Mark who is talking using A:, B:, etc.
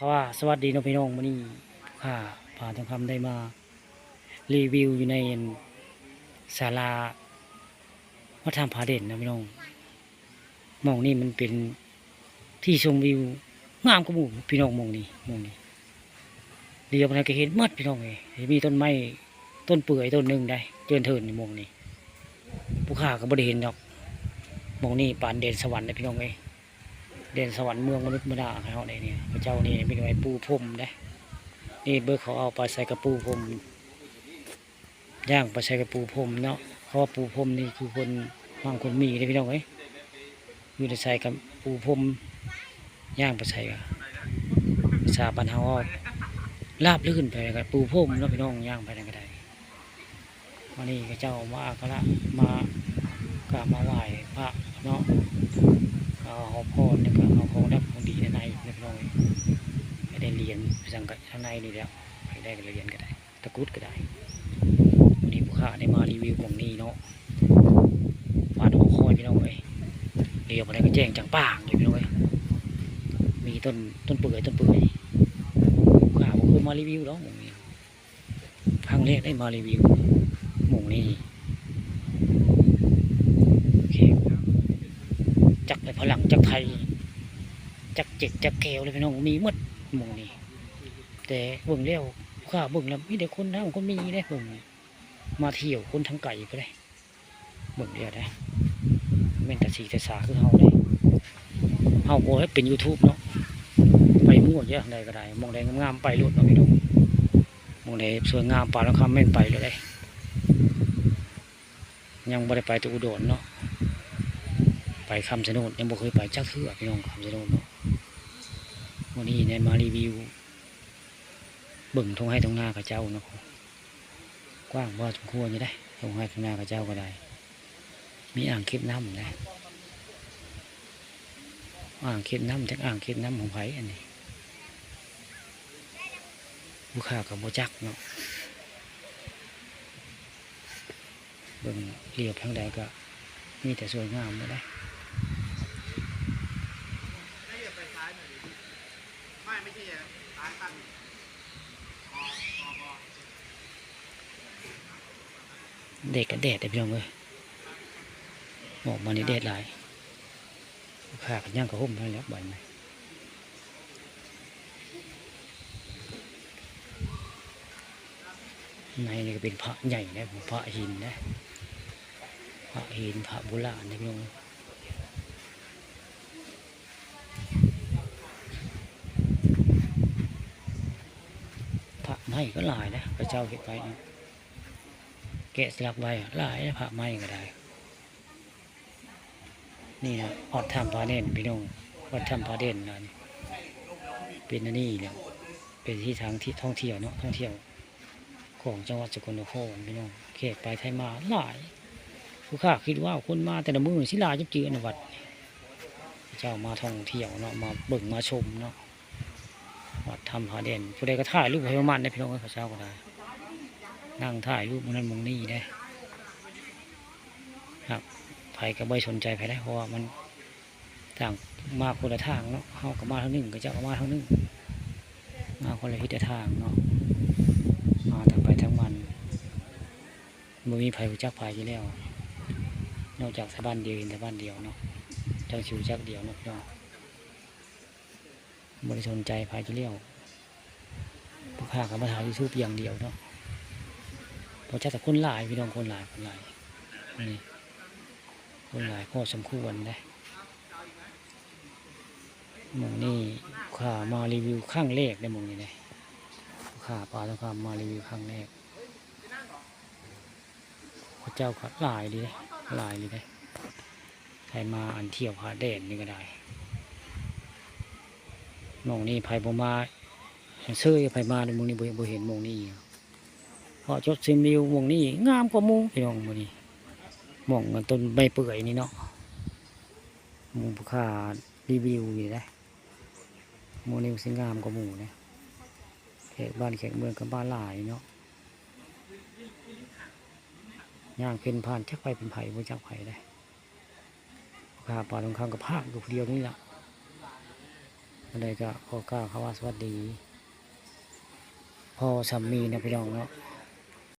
A: เขาว่าสวัสดีน้องพี่น้องวันนี้ข้าพาทองคำได้มารีวิวอยู่ในศาลาวัดธรรมผาเด่นนะพี่น้องมองนี่มันเป็นที่ชมวิวงามกว่าหมู่พี่น้องมองนี้หมองนี้เดียวมันก็เห็นหมดพี่น้องเลยมีต้นไม้ต้นเปื่อยต้นหนึ่งได้เตือนเทินในมองนี้ผู้ข้าก็บ่ได้เห็นดอกมองนี้ปานเด่นสวรรค์นะพี่น้องเลย เด่นสวรรค์เมืองมนุษย์มนาเขาเนี่ยนี่พระเจ้านี่เป็นไว้ปูพรมได้นี่เบิร์เขาเอาไปใส่กระปูพรมย่างไปใส่กระปูพรมเนาะเขาว่าปูพรมนี่คือคนวางคนมีได้พี่น้องเอ้ยอยู่ในใส่กับปูพรมย่างไปใส่กับสาบันเฮาว่าลาบลื่นไปกับปูพรมเนาะพี่น้องย่างไปนั่นก็ได้วันนี้พระเจ้ามาก็ละมากราบมาไหว้พระเนาะ เอาเอาพ่อนี่ก็เอาของดับของดีในในเรียบร้อยไม่ได้เรียนสังกัดข้างในนี่แล้วไปได้ก็เรียนก็ได้ตะกุดก็ได้วันนี้ผู้ค้าได้มารีวิวของนี้เนาะมาดูคอยพี่น้องเอ้ยเรียวมาได้ก็แจ้งจังป้างเลยพี่น้องเอ้ยมีต้นต้นเปื่อยต้นเปื่อยผู้ค้าบอกเคยมารีวิวแล้วหมงนี้ครั้งแรกได้มารีวิวหมองนี้โอเค จักในพลังจักไทยจักเจ็ดจักแก้วเลยพี่น้องมีหมดหมู่นี่แต่เบิ่งแล้วข้าเบิ่งแล้วมีแต่คนทั้งคนมีได้เบิ่งมาเที่ยวคนทั้งไก่ก็ได้เบิ่งเดียวได้แม่นแต่สีแต่สาคือเฮาเลยเฮาบ่ให้เป็น YouTube เนาะไปมั่วเยอะทางใดก็ได้มองใดงามๆไปโลดเนาะพี่น้องมองใดสวยงามป่าแล้วคำแม่นไปเลยได้ยังบ่ได้ไปตัวอุดรเนาะ ไปคำชะโนดยังบ่เคยไปจักเทื่อพี่น้องคำชะโนดเนาะวันนี้เนี่ยมารีวิวเบิ่งทงให้ทงหน้ากับเจ้าเนาะกว้างว่าสมควรอยู่ได้ทงให้ทงหน้ากับเจ้าก็ได้ มีอ่างเก็บน้ำนะอ่างเก็บน้ำจากอ่างเก็บน้ำของไผ่อันนี้ลูกค้ากับโบจักเนาะเบิ่งเรียบทางใดก็มีแต่สวยงามเลยได้
B: ไม่อย่าไปซ้ายหน่อยดิ ไม่ไม่ใช่ซ้ายตั้ง
A: เด็กกับแดดแต่พี่น้องเอ้ยออกมานี่แดดหลายขากันย่างกับห่มไปแล้วบ่อยไหมในนี่ก็เป็นพระใหญ่นะพระหินนะพระหินพระโบราณนะพี่น้องพระ ไม้ก็หลายนะพระเจ้าเก็บไว้นะแกะสลักไว้หลายนะพระไม้ก็ได้ นี่นะออดถ้ำพาเด่นพี่น้องวัดถ้ำพาเด่นนะนี่เป็นนี่เนี่ยเป็นที่ทางที่ท่องเที่ยวเนาะท่องเที่ยว ของจังหวัดสกลนครพี่น้องเขตไปไทยมาหลายผู้ข้าคิดว่าคนมาแต่ละมือสิลาจุบจือในวัด เจ้ามาท่องเที่ยวเนาะมาเบิ่งมาชมเนาะ วัดถ้ำพาเด่นผู้ใดก็ถ่ายรูปให้ประมาณได้พี่น้องเอ้ยพระเจ้าก็ได้นั่งถ่ายรูปมองนั้นมองนี่ได้ครับไผก็ไม่สนใจไผได้เพราะว่ามันต่างมาคนละทางเนาะเฮาก็มาทางหนึงก็จ้าก็มาทางหนึงมาคนละทิศทางเนาะมาทางไปทางมันบ่มีไผรู้จักไผอยู่แล้วนอกจากสถาบันเดียวเห็นแต่บ้านเดียวเนาะจังชิวจักเดียวเนาะ บ่ได้สนใจไผอยู่แล้วผู้ค้าก็มาถ่ายยูทูบอย่างเดียวเนาะเพราะจะแต่คนหลายพี่น้องคนหลายคนหลายนี่คนหลายพอสมควรนะหมองนี่ข้ามารีวิวข้างแรกได้หมองนี่เลยข้าปลาต้องข้ามารีวิวข้างแรกพระเจ้าก็หลายดีเลยหลายเลยเลยใครมาอันเที่ยวพาแดนนี่ก็ได้ มองนี่ไผ่บมาเสื้อไผ่มาในมองนี่บ่บ่เห็นมองนี่พอจดซิมวิวมองนี้งามกว่าหมูพี่น้องมองนี้มองมันต้นใบเปื่อยนี่เนาะมูผู้ค่ารีวิวอยู่ได้หมูนิวสิงามกว่ามูเนี่ยแขกบ้านแขกเมืองกับบ้านหลายเนาะย่างเป็นผ่านจักไปเป็นไผ่บ่จักไผ่ได้ผู้ค่าป่าตรงข้ามกับภาคอยู่เดียวนี่แหละ วันใดก็ขอกล่าวคำว่าสวัสดี พอสามีนะพี่น้องเนาะ